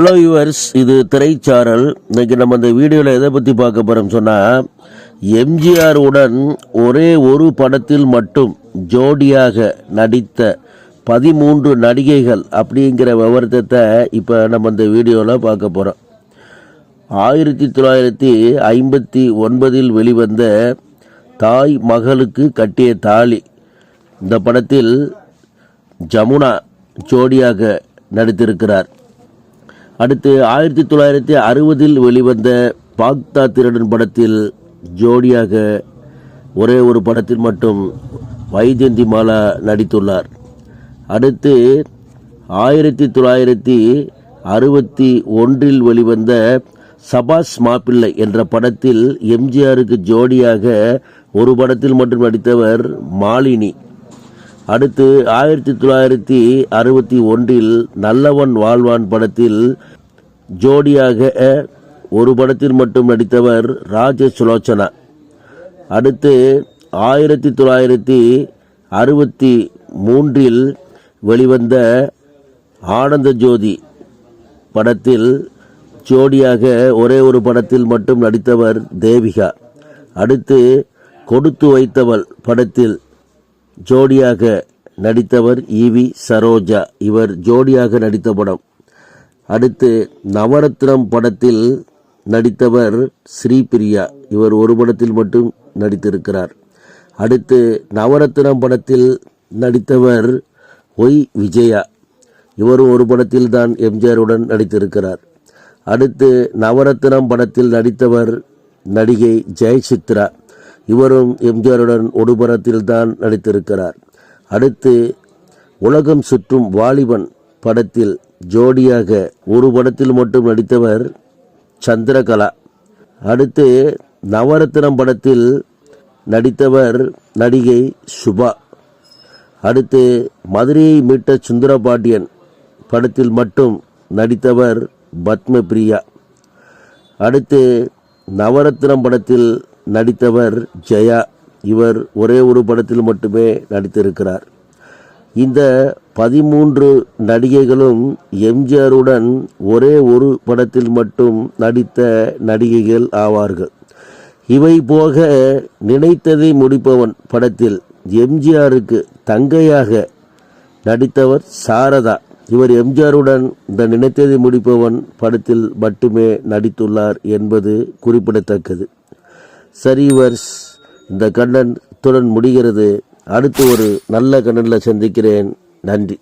Hello yours இது திரைச்சாரல். இன்னைக்கு நம்ம இந்த வீடியோவில் எதை பற்றி பார்க்க போகிறோம் சொன்னால் எம்ஜிஆர் உடன் ஒரே ஒரு படத்தில் மட்டும் ஜோடியாக நடித்த பதிமூன்று நடிகைகள் அப்படிங்கிற விவரத்தை இப்போ நம்ம இந்த வீடியோவில் பார்க்க போகிறோம் ஆயிரத்தி தொள்ளாயிரத்தி ஐம்பத்தி ஒன்பதில் வெளிவந்த தாய் மகளுக்கு கட்டிய தாலி. இந்த படத்தில் ஜமுனா ஜோடியாக நடித்திருக்கிறார். அடுத்து ஆயிரத்தி தொள்ளாயிரத்தி அறுபதில் வெளிவந்த பாக்தா திருடன் படத்தில் ஜோடியாக ஒரே ஒரு படத்தில் மட்டும் வைஜெயந்தி மாலா நடித்துள்ளார். அடுத்து ஆயிரத்தி தொள்ளாயிரத்தி அறுபத்தி ஒன்றில் வெளிவந்த சபாஸ் மாப்பிள்ளை என்ற படத்தில் எம்ஜிஆருக்கு ஜோடியாக ஒரு படத்தில் மட்டும் நடித்தவர் மாலினி. அடுத்து ஆயிரத்தி தொள்ளாயிரத்தி அறுபத்தி ஒன்றில் நல்லவன் வாழ்வான் படத்தில் ஜோடியாக ஒரு படத்தில் மட்டும் நடித்தவர் ராஜ சுலோச்சனா அடுத்து ஆயிரத்தி தொள்ளாயிரத்தி அறுபத்தி மூன்றில் வெளிவந்த ஆனந்த ஜோதி படத்தில் ஜோடியாக ஒரே ஒரு படத்தில் மட்டும் நடித்தவர் தேவிகா. அடுத்து கொடுத்து வைத்தவள் படத்தில் ஜோடியாக நடித்தவர் ஈவி சரோஜா. இவர் ஜோடியாக நடித்த படம். அடுத்து நவரத்னம் படத்தில் நடித்தவர் ஸ்ரீபிரியா. இவர் ஒரு படத்தில் மட்டும் நடித்திருக்கிறார். அடுத்து நவரத்னம் படத்தில் நடித்தவர் ஒய் விஜயா. இவரும் ஒரு படத்தில் தான் எம்ஜிஆருடன் நடித்திருக்கிறார். அடுத்து நவரத்னம் படத்தில் நடித்தவர் நடிகை ஜெயசித்ரா. இவரும் எம்ஜிஆருடன் ஒரு படத்தில் தான் நடித்திருக்கிறார். அடுத்து உலகம் சுற்றும் வாலிபன் படத்தில் ஜோடியாக ஒரு படத்தில் மட்டும் நடித்தவர் சந்திரகலா. அடுத்து நவரத்னம் படத்தில் நடித்தவர் நடிகை சுபா. அடுத்து மதுரையை மீட்ட சுந்தரபாண்டியன் படத்தில் மட்டும் நடித்தவர் பத்மபிரியா. அடுத்து நவரத்னம் படத்தில் நடித்தவர் ஜெயா. இவர் ஒரே ஒரு படத்தில் மட்டுமே நடித்திருக்கிறார். இந்த பதிமூன்று நடிகைகளும் எம்ஜிஆருடன் ஒரே ஒரு படத்தில் மட்டும் நடித்த நடிகைகள் ஆவார்கள். இவை போக நினைத்ததை முடிப்பவன் படத்தில் எம்ஜிஆருக்கு தங்கையாக நடித்தவர் சாரதா. இவர் எம்ஜிஆருடன் இந்த நினைத்ததை முடிப்பவன் படத்தில் மட்டுமே நடித்துள்ளார் என்பது குறிப்பிடத்தக்கது. சரி வர்ஸ் இந்த கண்ணன் துடன் முடிகிறது. அடுத்து ஒரு நல்ல கண்ணனில் சந்திக்கிறேன். நன்றி.